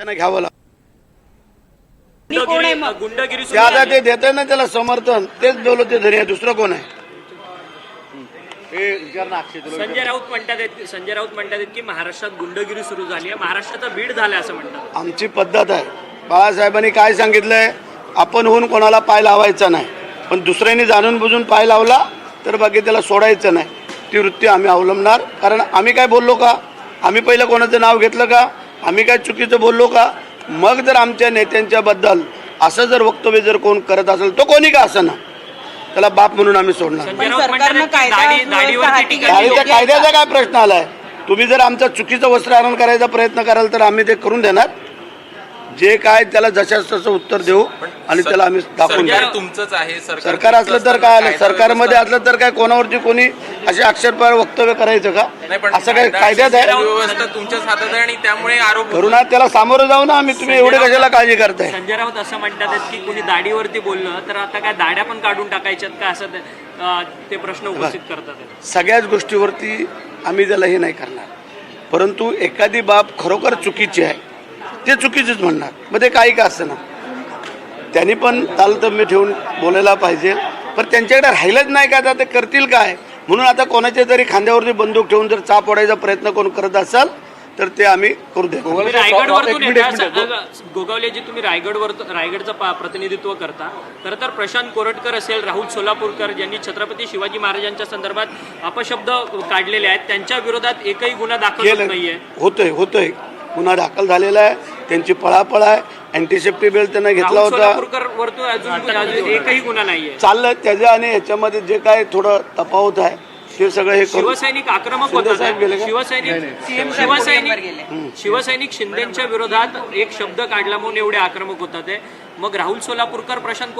त्यांना घ्यावं लागतं. गुंडगिरी ते आता ते देतात ना त्याला समर्थन तेच बोलत ते धरी आहे दुसरं कोण आहे? संजय राऊत म्हणतात संजय राऊत म्हणतात की महाराष्ट्रात गुंडगिरी सुरू झाली आहे. महाराष्ट्राचा बीड झालाय असं म्हणतात. आमची पद्धत आहे. बाळासाहेबांनी काय सांगितलंय? आपण होऊन कोणाला पाय लावायचा नाही. पण दुसऱ्यांनी जाणून बुजून पाय लावला तर बाकी त्याला सोडायचं नाही. ती वृत्ती आम्ही अवलंबणार. कारण आम्ही काय बोललो का? आम्ही पहिलं कोणाचं नाव घेतलं का? आम्ही काय चुकीचं बोललो का मग जर आमच्या नेत्यांच्या बद्दल असं जर वक्तव्य जर कोण करत असेल तो कोणी का असं ना त्याला बाप म्हणून आम्ही सोडणार नाही. संजय पण राऊत म्हणतात सरकारनं आहेत की कायदा दाढी- व्यवस्था दाढीवरती हाती टीका घेतली. केली. गाडीच्या कायद्याचा काय प्रश्न आलाय तुम्ही जर आमचा चुकीचं वस्त्रहरण करायचा प्रयत्न कराल तर आम्ही ते करून देणार जे काय त्याला जशाच तसं उत्तर देऊ आणि त्याला आम्ही दाखवून देऊ. तुमचंच आहे सरकार असलं तर काय आलं? सरकारमध्ये असलं तर काय कोणावरती कोणी असे अक्षरपार वक्तव्य करायचं का? असं काय कायदा कायद्यात आहे. व्यवस्था तुमच्याच हातात आहे आणि त्यामुळे आरोप होतो. करुणा त्याला सामोरं जाऊ ना आम्ही. तुम्ही एवढे कशाला काळजी करताय? संजय राऊत असं म्हणतात की कोणी दाढीवरती बोललं तर आता काय दाढ्या पण काढून टाकायच्यात का असं ते- प्रश्न उपस्थित करतात. सगळ्याच गोष्टीवरती आम्ही त्याला हे नाही करणार. परंतु एखादी बाब खरोखर चुकीची आहे. ते चुकीचीच म्हणणार. मग ते काही का असं ना? त्यांनी पण तालतम्य ठेवून बोलायला पाहिजे. पण त्यांच्याकडे राहिलंच नाही का? आता ते करतील काय? म्हणून आता कोणाच्या तरी खांद्यावरती बंदूक ठेवून जर चाप ओढायचा प्रयत्न कोण करत असाल तर ते आम्ही करू येता. गोगावलेजी तुम्ही रायगडवर रायगडचं पा- प्रतिनिधित्व करता खरं तर प्रशांत कोरटकर असेल राहुल सोलापूरकर यांनी छत्रपती शिवाजी महाराजांच्या संदर्भात अपशब्द काढलेले आहेत. त्यांच्या विरोधात एकही गुन्हा दाखल नाहीये. होतोय होतोय. गुन्हा दाखल झालेला आहे. त्यांची पळापळ आहे. अँटीसेप्टी बेल त्यांना घेतला होता. सोलापूरकर वरतून अजून अजून एकही गुन्हा नाहीये. चाललं त्याच्या आणि ह्याच्यामध्ये जे काय थोडं तफावत आहे ते सगळं हे शिवसैनिक आक्रमक? शिवसैनिक सीएम शिवसैनिक शिवसैनिक शिंदेच्या विरोधात एक शब्द काढला म्हणून एवढे आक्रमक होतात ते. मग राहुल सोलापूरकर प्रशांत